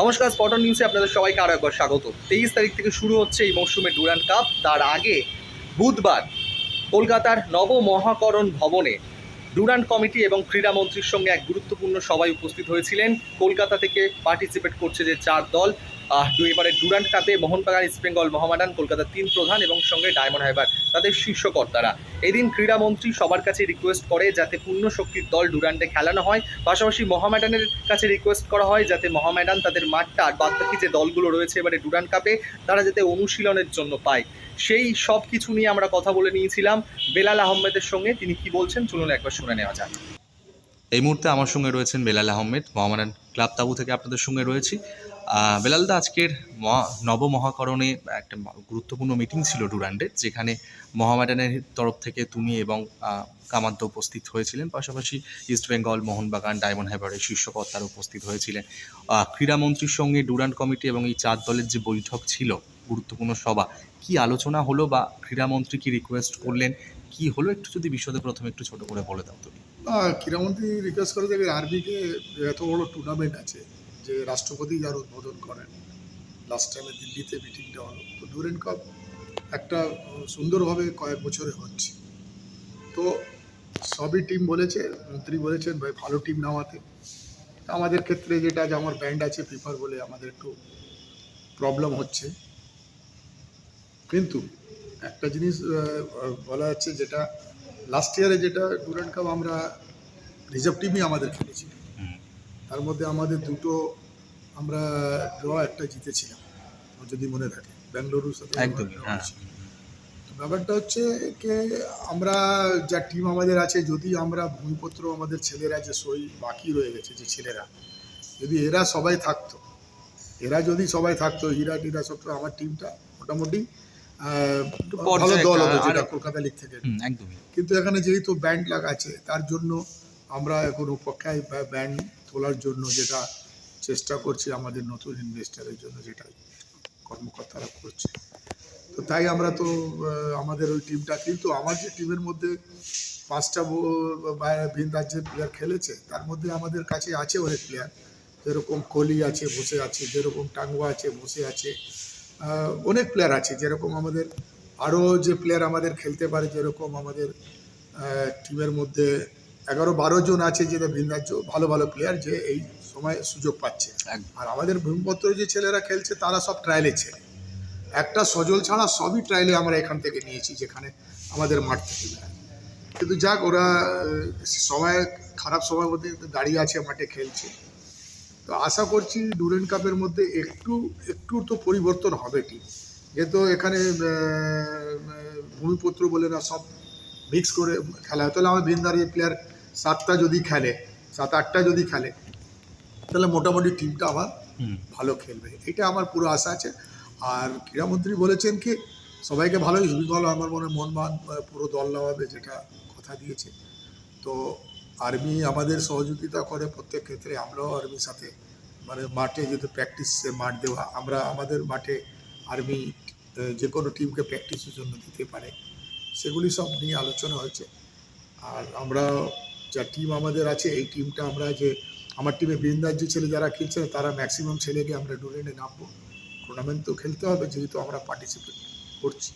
নমস্কার স্পটন নিউজে আপনাদের সবাইকে আরও একবার স্বাগত। তেইশ তারিখ থেকে শুরু হচ্ছে এই মৌসুমে ডুরান্ড কাপ তার আগে বুধবার কলকাতার নবমহাকরণ ভবনে ডুরান্ড কমিটি এবং ক্রীড়ামন্ত্রীর সঙ্গে এক গুরুত্বপূর্ণ সবাই উপস্থিত হয়েছিলেন। কলকাতা থেকে পার্টিসিপেট করছে যে চার দল। এবারে ডুরান্ড কাপে মোহনবাগান, ইস্ট বেঙ্গল, মহামাডান, কলকাতার তিন প্রধান এবং সঙ্গে ডায়মন্ড হাইবার তাদের শীর্ষকর্তারা এদিন ক্রীড়ামন্ত্রী সবার কাছে রিকোয়েস্ট করে যাতে পূর্ণ শক্তির দল ডুরান্ডে খেলানো হয়। পাশাপাশি মহামেডানের কাছে রিকোয়েস্ট করা হয় যাতে মহামেডান তাদের মাঠটা আর বাদবাকি যে দলগুলো রয়েছে এবারে ডুরান্ড কাপে, তারা যাতে অনুশীলনের জন্য পায়। সেই সব কিছু নিয়ে আমরা কথা বলে নিয়েছিলাম। বেলাল আহমেদের সঙ্গে তিনি কি বলছেন চলুন একবার শুনে নেওয়া যাক। এই মুহূর্তে আমার সঙ্গে রয়েছেন বেলাল আহমেদ মহামারান ক্লাব তাবু থেকে আপনাদের সঙ্গে রয়েছি। বেলালদা আজকের মহা, নবমহাকরণে একটা গুরুত্বপূর্ণ মিটিং ছিল ডুরান্ডে, যেখানে মহামেডানের তরফ থেকে তুমি এবং কামান্ত উপস্থিত হয়েছিলেন। পাশাপাশি ইস্ট বেঙ্গল মোহনবাগান ডায়মন্ড হাইবারের শীর্ষকর্তারা উপস্থিত হয়েছিলেন। ক্রীড়ামন্ত্রীর সঙ্গে ডুরান্ড কমিটি এবং এই চার দলের যে বৈঠক ছিল, গুরুত্বপূর্ণ সভা, কি আলোচনা হলো বা ক্রীড়ামন্ত্রী কি রিকোয়েস্ট করলেন? কি হলো? একটু যদি বিশদে প্রথমে একটু ছোট করে বলে দাও তুমি ক্রীড়ামন্ত্রী রিকোয়েস্ট করে দেখবেন আরবিকে এত বড় টুর্নামেন্ট আছে যে রাষ্ট্রপতি যার উদ্বোধন করেন। লাস্ট টাইমে দিল্লিতে মিটিংটা হলো। তো ডুরেন কাপ একটা সুন্দরভাবে কয়েক বছরে হচ্ছে। তো সবই টিম বলেছে, মন্ত্রী বলেছেন, ভাই, ভালো টিম নামাতে। আমাদের ক্ষেত্রে যেটা, যে আমার ব্যান্ড আছে ফিফার বলে আমাদের একটু প্রবলেম হচ্ছে। কিন্তু একটা জিনিস বলা যাচ্ছে যেটা লাস্ট ইয়ারে যেটা ডুরান্ড কাপ আমরা রিজার্ভ টিমই আমাদের খেলেছি তার মধ্যে আমাদের দুটো আমরা ড্র একটা জিতেছিলাম যদি মনে থাকে। ব্যাঙ্গালুরুর সাথে হ্যাঁ। ব্যাপারটা হচ্ছে যে আমরা যা টিম আমাদের আছে যদি আমরা ভূমিপত্র আমাদের ছেলেরা যে সই বাকি রয়ে গেছে যে ছেলেরা যদি এরা সবাই থাকতো এরা যদি সবাই থাকতো হীরা টিরা সব আমার টিমটা মোটামুটি ভালো দল হতো যেটা কলকাতা লিগ থেকে। একদমই। কিন্তু এখানে যেহেতু ব্যান্ড লাগা আছে তার জন্য আমরা এখন পক্ষায় ব্যান্ড তোলার জন্য যেটা চেষ্টা করছি আমাদের নতুন ইনভেস্টারের জন্য যেটা কর্মকর্তারা করছে। তো তাই আমরা তো আমাদের ওই টিমটা কিন্তু আমার যে টিমের মধ্যে পাঁচটা ভিন রাজ্যের প্লেয়ার খেলেছে, তার মধ্যে আমাদের কাছে আছে অনেক প্লেয়ার যেরকম কোহলি আছে, বসে আছে, যেরকম টাঙ্গুয়া আছে, বসে আছে অনেক প্লেয়ার আছে। যেরকম আমাদের আরও যে প্লেয়ার আমাদের খেলতে পারে, যেরকম আমাদের টিমের মধ্যে এগারো বারো জন আছে যেটা ভিন ভালো ভালো প্লেয়ার যে এই সময় সুযোগ পাচ্ছে। আর আমাদের ভূমিপত্র যে ছেলেরা খেলছে তারা সব ট্রায়ালের ছেলে। একটা সজল ছাড়া সবই ট্রায়ালে আমরা এখান থেকে নিয়েছি যেখানে আমাদের মাঠ থেকে। কিন্তু যাক ওরা সময় খারাপ সময়ের মধ্যে দাঁড়িয়ে আছে মাঠে খেলছে। তো আশা করছি ডুরেন্ট কাপের মধ্যে একটু একটু তো পরিবর্তন হবে কি। যেহেতু এখানে ভূমিপত্র বলে না সব মিক্স করে খেলা হয়। তাহলে আমার ভিনদারি প্লেয়ার সাতটা যদি খেলে সাত আটটা যদি খেলে তাহলে মোটামুটি টিমটা আমার ভালো খেলবে। এটা আমার পুরো আশা আছে। আর ক্রীড়ামন্ত্রী বলেছেন কি সবাইকে ভালোই ভালো বেঙ্গল আমার মনে মনমান আহ, পুরো দল নামাবে যেটা কথা দিয়েছে। তো আর্মি আমাদের সহযোগিতা করে প্রত্যেক ক্ষেত্রে। আমরাও আর্মির সাথে মানে মাঠে যেহেতু প্র্যাকটিস মাঠ দেওয়া আমরা আমাদের মাঠে আর্মি যে কোনো টিমকে প্র্যাকটিসের জন্য দিতে পারে। সেগুলি সব নিয়ে আলোচনা হয়েছে। আর আমরা যা টিম আমাদের আছে, এই টিমটা আমরা যে, আমার টিমে বৃন্দার যে ছেলে যারা খেলছে, তারা ম্যাক্সিমাম ছেলেকে আমরা ডোরেনে নামবো। টুর্নামেন্ট তো খেলতে হবে, যেহেতু আমরা পার্টিসিপেট করছি।